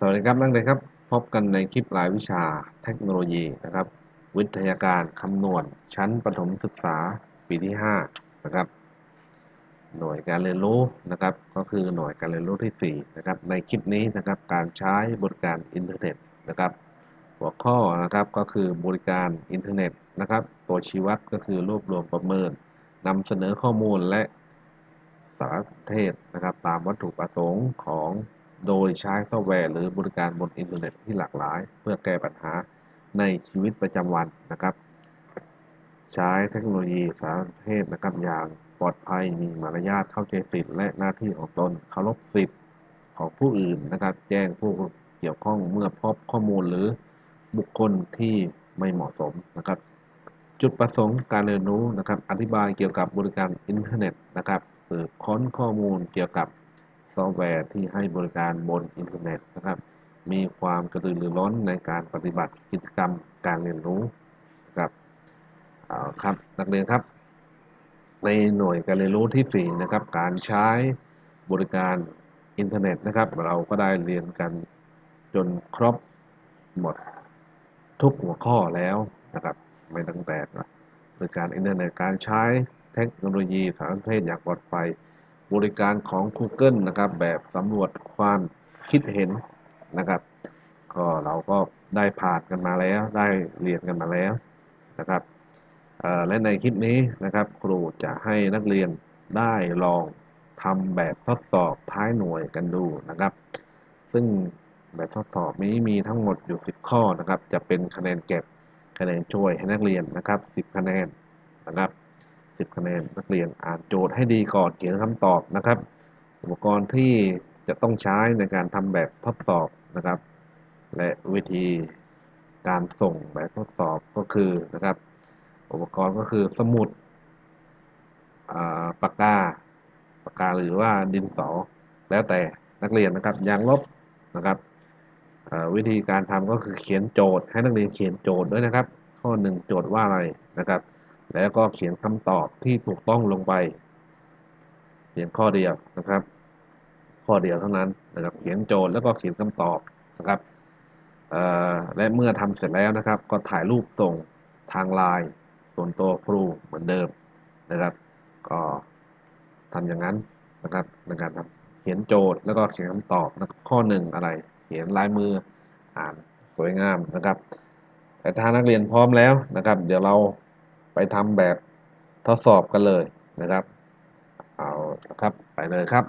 สวัสดีครับนักเรียนครับ พบกันในคลิปรายวิชาเทคโนโลยีนะครับ วิทยาการคำนวณชั้นประถมศึกษาปีที่5นะครับ หน่วยการเรียนรู้นะครับ ก็คือหน่วยการเรียนรู้ที่4นะครับในคลิปนี้นะครับการใช้บริการอินเทอร์เน็ตนะครับ หัวข้อนะครับก็คือบริการอินเทอร์เน็ตนะครับ ตัวชี้วัดก็คือรวบรวมประเมินนำเสนอข้อมูลและสารเทศนะครับ ตามวัตถุประสงค์ของ โดยใช้ซอฟต์แวร์หรือบริการบนอินเทอร์เน็ตที่หลากหลาย เพื่อแก้ปัญหาในชีวิตประจำวันนะครับ ใช้เทคโนโลยีสารเทศนะครับอย่างปลอดภัยมีมารยาทเข้าใจสิทธิและหน้าที่ของตนเคารพสิทธิของผู้อื่นนะครับ แจ้งผู้เกี่ยวข้องเมื่อพบข้อมูลหรือบุคคลที่ไม่เหมาะสมนะครับ จุดประสงค์การเรียนรู้นะครับ อธิบายเกี่ยวกับบริการอินเทอร์เน็ตนะครับสืบค้นข้อมูลเกี่ยวกับ ซอฟต์แวร์ที่ให้บริการบนอินเทอร์เน็ตนะครับ มีความกระตือรือร้นในการปฏิบัติกิจกรรมการเรียนรู้นะครับเอาครับนักเรียนครับ ในหน่วยการเรียนรู้ที่4นะครับการใช้บริการอินเทอร์เน็ตนะครับ เราก็ได้เรียนกันจนครบหมดทุกหัวข้อแล้วนะครับไม่ตั้งแต่บริการอินเทอร์เน็ตการใช้เทคโนโลยีสารสนเทศอย่างปลอดภัย บริการของ Google นะครับแบบสำรวจความคิดเห็นนะครับ ก็เราก็ได้ผ่านกันมาแล้วได้เรียนกันมาแล้วนะครับและในคลิปนี้นะครับ ครูจะให้นักเรียนได้ลองทำแบบทดสอบท้ายหน่วยกันดูนะครับ ซึ่งแบบทดสอบนี้มีทั้งหมดอยู่ 10 ข้อนะครับ จะเป็นคะแนนเก็บคะแนนช่วยให้นักเรียนนะครับ 10 คะแนนนะครับ 10 คะแนน นักเรียนอ่านโจทย์ให้ดีก่อนเขียนคำตอบนะครับ อุปกรณ์ที่จะต้องใช้ในการทำแบบทดสอบนะครับ และวิธีการส่งแบบทดสอบก็คือนะครับ อุปกรณ์ก็คือสมุดปากกาปากกาหรือว่าดินสอแล้วแต่นักเรียนนะครับยางลบนะครับวิธีการทำก็คือเขียนโจทย์ให้นักเรียนเขียนโจทย์ด้วยนะครับ ข้อหนึ่งโจทย์ว่าอะไรนะครับ แล้วก็เขียนคำตอบที่ถูกต้องลงไป เขียนข้อเดียวนะครับ ข้อเดียวเท่านั้นนะครับเขียนโจทย์แล้วก็เขียนคำตอบนะครับและเมื่อทำเสร็จแล้วนะครับ ก็ถ่ายรูปส่งทางไลน์ส่วนตัวครูเหมือนเดิมนะครับ ก็ทำอย่างนั้นนะครับในการทำเขียนโจทย์แล้วก็เขียนคำตอบนะข้อหนึ่งอะไร เขียนลายมืออ่านสวยงามนะครับแต่ถ้านักเรียนพร้อมแล้วนะครับ เดี๋ยวเรา ไปทำแบบทดสอบกันเลยนะครับ เอาครับ ไปเลยครับ